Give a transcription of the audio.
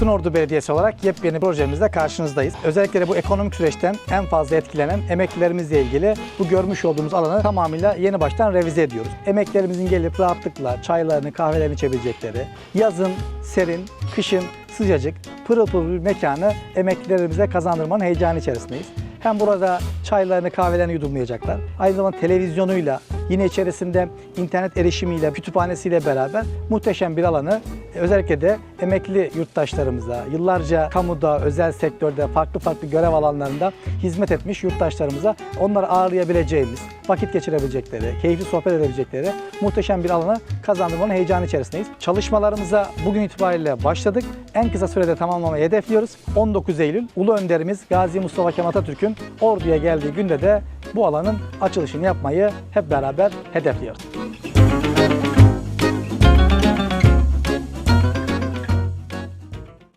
Altınordu Belediyesi olarak yepyeni projemizle karşınızdayız. Özellikle de bu ekonomik süreçten en fazla etkilenen emeklilerimizle ilgili bu görmüş olduğumuz alanı tamamıyla yeni baştan revize ediyoruz. Emeklilerimizin gelip rahatlıkla çaylarını, kahvelerini içebilecekleri, yazın serin, kışın sıcacık, pırıl pırıl bir mekanı emeklilerimize kazandırmanın heyecanı içerisindeyiz. Hem burada çaylarını, kahvelerini yudumlayacaklar. Aynı zamanda televizyonuyla, yine içerisinde internet erişimiyle, kütüphanesiyle beraber muhteşem bir alanı özellikle de emekli yurttaşlarımıza, yıllarca kamuda, özel sektörde, farklı farklı görev alanlarında hizmet etmiş yurttaşlarımıza onları ağırlayabileceğimiz, vakit geçirebilecekleri, keyifli sohbet edebilecekleri muhteşem bir alanı kazandırmanın heyecanı içerisindeyiz. Çalışmalarımıza bugün itibariyle başladık. En kısa sürede tamamlamayı hedefliyoruz. 19 Eylül Ulu Önderimiz Gazi Mustafa Kemal Atatürk'ün Ordu'ya geldiği günde de bu alanın açılışını yapmayı hep beraber hedefliyoruz.